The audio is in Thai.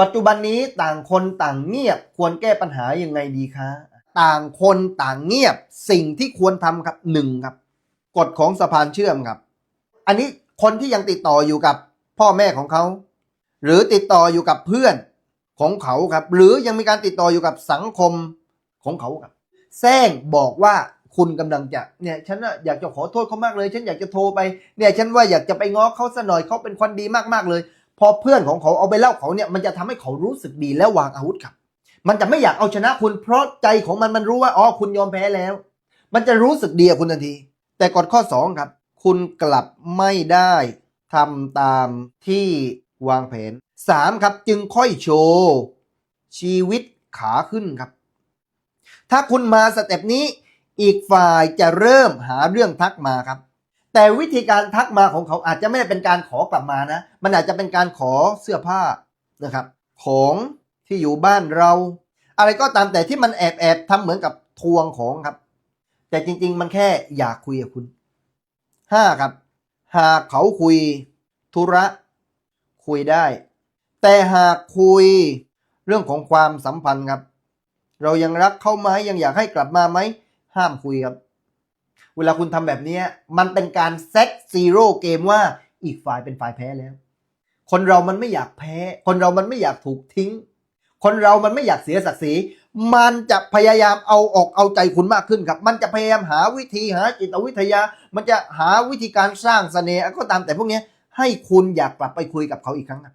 ปัจจุบันนี้ต่างคนต่างเงียบ ควรแก้ปัญหายังไงดีคะ ต่างคนต่างเงียบสิ่งที่ควรทำครับหนึ่งครับกฎของสะพานเชื่อมครับ อันนี้คนที่ยังติดต่ออยู่กับพ่อแม่ของเขา หรือติดต่ออยู่กับเพื่อนของเขาครับ หรือยังมีการติดต่ออยู่กับสังคมของเขาครับแซงบอกว่าคุณกำลังจะเนี่ยฉันน่ะอยากจะขอโทษเขามากเลย ฉันอยากจะโทรไปเนี่ยฉันว่าอยากจะไปง้อเขาซะหน่อยเขาเป็นคนดีมากๆเลย พอเพื่อนของเขาเอาไปเล่าเขาเนี่ยมันจะทำให้เขารู้สึกดีและวางอาวุธครับ มันจะไม่อยากเอาชนะคุณเพราะใจของมันมันรู้ว่าอ๋อคุณยอมแพ้แล้ว มันจะรู้สึกดีกับคุณทันที แต่กฎข้อสองครับ คุณกลับไม่ได้ทำตามที่วางแผนสามครับจึงค่อยโชว์ชีวิตขาขึ้นครับ ถ้าคุณมาสเต็ปนี้อีกฝ่ายจะเริ่มหาเรื่องทักมาครับ แต่วิธีการทักมาของเขาอาจจะไม่ได้เป็นการขอกลับมานะ มันอาจจะเป็นการขอเสื้อผ้านะครับ ของที่อยู่บ้านเรา อะไรก็ตามแต่ที่มันแอบแอบทำเหมือนกับทวงของครับ แต่จริง ๆ มันแค่อยากคุยกับคุณห้าครับ หากเขาคุยธุระ คุยได้ แต่หากคุยเรื่องของความสัมพันธ์ครับ เรายังรักเขาไหมยังอยากให้กลับมาไหมห้ามคุยครับ เวลาคุณทำแบบนี้มันเป็นการเซตซีโร่เกมว่าอีกฝ่ายเป็นฝ่ายแพ้แล้ว คนเรามันไม่อยากแพ้ คนเรามันไม่อยากถูกทิ้ง คนเรามันไม่อยากเสียศักดิ์ศรีมันจะพยายามเอาออกเอาใจคุณมากขึ้นครับ มันจะพยายามหาวิธีหาจิตวิทยา มันจะหาวิธีการสร้างเสน่ห์ก็ตามแต่พวกนี้ให้คุณอยากกลับไปคุยกับเขาอีกครั้งครับ